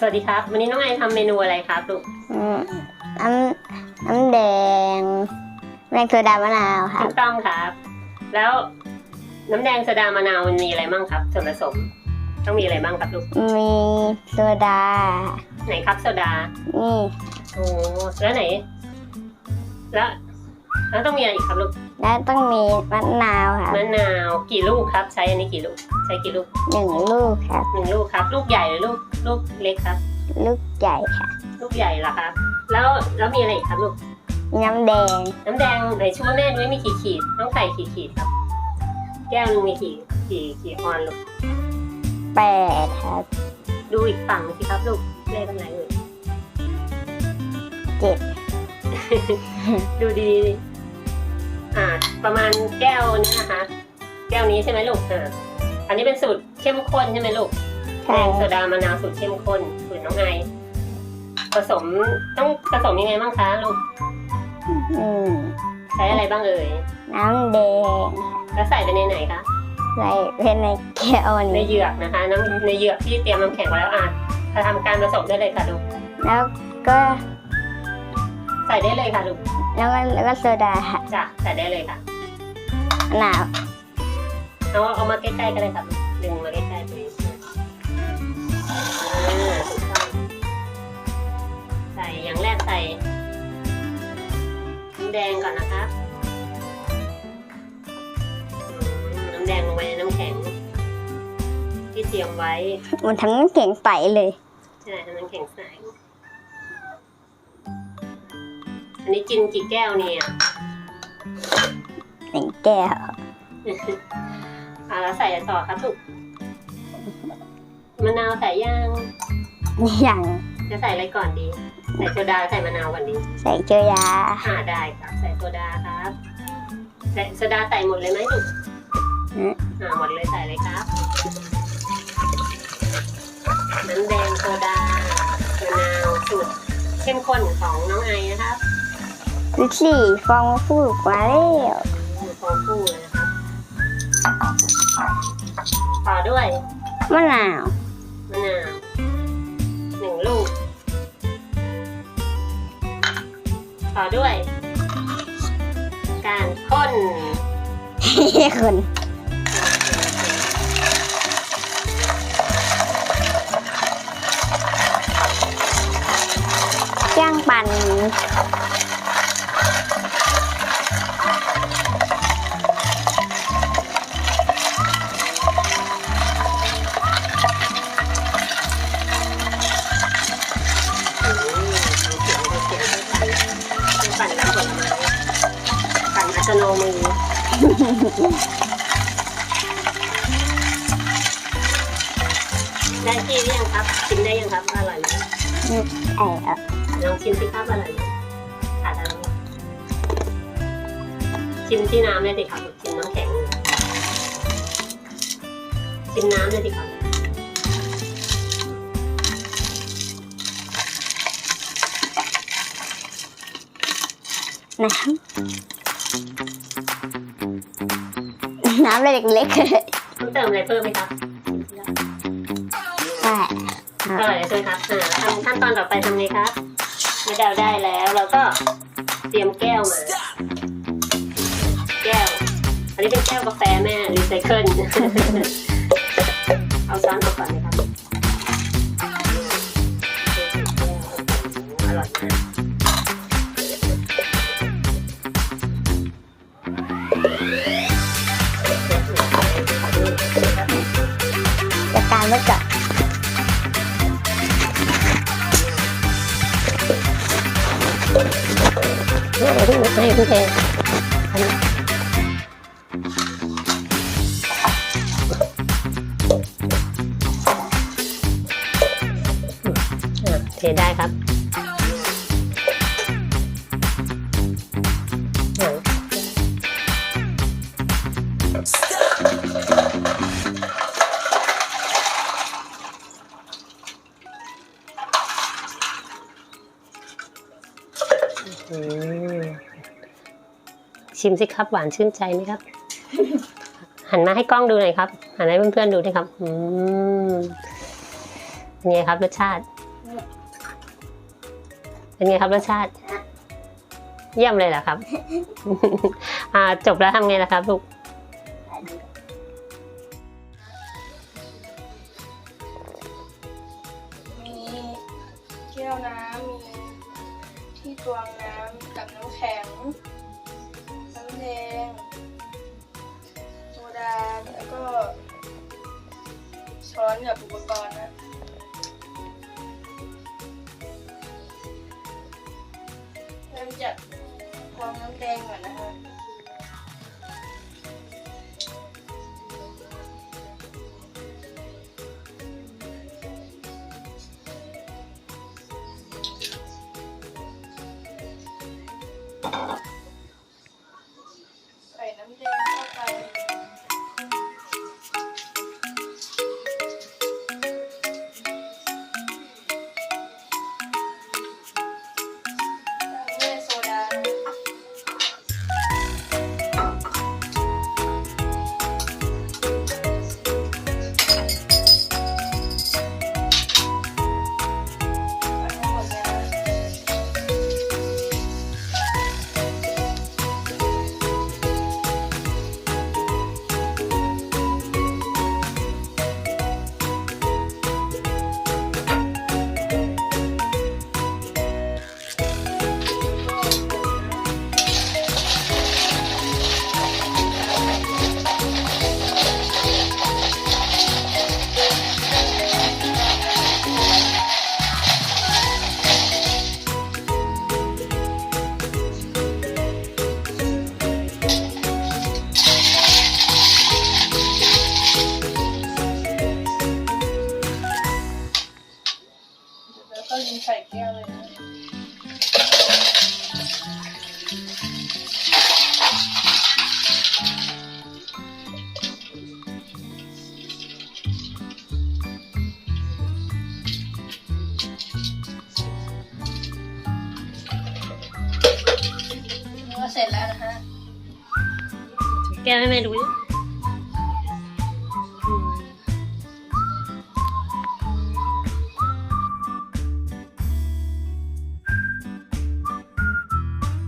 สวัสดีครับ วันนี้น้องไอทำเมนูอะไรครับลูกอืมน้ำน้ำแดงแมงโซดามะนาวครัถูบกต้องครับ แล้วน้ำแดงโซดามะนาวมันมีอะไรบ้างครับส่วนผสม ต้องมีอะไรบ้างครับลูกมีโซดา ไหนครับโซดานี่โอ้แล้วไหน แล้วแล้วต้องมีอะไรอีกครับลูก แล้วต้องมีมะนาวครับมะนาวกี่ลูกครับ ใช้อันนี้กี่ลูก ใช้กี่ลูกหนึ่งลูกครับหนึ่งลูกครับ ลูกใหญ่หรือลูกลูกเล็กครับ ลูกใหญ่ค่ะ ลูกใหญ่เหรอครับ แล้วแล้วมีอะไรอีกครับลูกมีน้ำแดง น้ำแดงไหนช่วยแม่ด้วยมีกี่ขีดต้องใส่กี่ขีดครับ แก้วหนึงมีกี่กี่กี่ออนลูกแปดครับ ดูอีกฝั่งสิครับลูกเลขอะไรเอ่ยเจ็ดดูดีๆ อ่าประมาณแก้วนี้นะคะ แก้วนี้ใช่ไหมลูกอ่าอันนี้เป็นสูตรเข้มข้นใช่ไหมลูกแดใช่งโซดามะนาวสูตรเข้มข้นสูตรน้องไอผสมต้องผสมยังไงบ้างคะลูกอืมใช้อะไรบ้างเอ่ยน้ำแดงแล้วใส่ไปในไหนคะใส่เป็นในแก้วในนี้เหยือกนะคะน้ำในเหยือกที่เตรียมน้ำแข็งไว้แล้วอะทำการผสมได้เลยค่ะลูกแล้วก็ ใส่ได้เลยค่ะลูกแล้วก็แล้วก็โซดาค่ะจ้ะใส่ได้เลยค่ะมะนาวเอาเอามาใกล้ๆกันเลยครับดึงมาใกล้ๆตรงนี้อ่าถูกต้องใส่อย่างแรกใส่น้ำแดงก่อนนะคะอืมน้ำแดงลงไปในน้ำแข็ง ที่เตรียมไว้มันทั้งน้ำแข็งใสเลยใช่ให้มันแข็งใส อันนี้กินกี่แก้วเนี่ยหนึ่งแก้วอ่าแล้วใส่อะไรต่อครับลูกมะนาวใส่ย่างอย่างจะใส่อะไรก่อนดี ใส่โซดาใส่มะนาวก่อนดี ใส่โจยาอ่าได้ครับใส่โซดาครับใส่โซดาใส่หมดเลยไหมลูกอืมอ่าหมดเลยใส่เลยครับน้ำแดงโซดามะนาวสูตรเข้มข้นของน้องไอนะครับ ดูสิฟองฟูกมาแล้วสูตรฟองฟูเลยนะครับต่อด้วยมะนาวมะนาวหนึ่งลูกต่อด้วย การข้นคนย่างปั่น ให้ปั่นให้ปั่นน้ำผลไม้ปั่นอัตโนมือได้ที่หรือยังครับชิมได้ยังครับ อร่อยไหมไอ้อะลองชิมสิครับอร่อยไหมขาดอะไรไหมชิมที่น้ำเลยสิครับชิมน้ำแข็งเลยชิมน้ำเลยสิครับ น้ำน้ำเล็กๆต้องเติมอะไรเพิ่มไหมครับใช่อร่อยเลยใช่ไหมครับอ่าทำขั้นตอนต่อไปทำไงครับเมื่อเราได้แล้วเราก็เตรียมแก้วมาแก้ว อันนี้เป็นแก้วกาแฟแม่รีไซเคิลเอาช้อนออกก่อนเลยครับอร่อยมาก จัดการไว้ก่อนไม่ไม่ไม่พี่เพเทได้ครับ ชิมสิครับ หวานชื่นใจไหมครับ หันมาให้กล้องดูหน่อยครับ หันให้เพื่อนๆดูด้วยครับ อืมเป็นไงครับรสชาติ เป็นไงครับรสชาติ เยี่ยมเลยเหรอครับ อ่าจบแล้วทำไงล่ะครับลูกมีแก้วน้ำมี ที่ตวงน้ำกับน้ำแข็ง น้ำแดงโซดา แล้วก็ ช้อนกับอุปกรณ์นะเริ่มจากฟองน้ำแดงก่อนนะคะ เสร็จแล้วนะฮะแกไม่แม่ดูดิ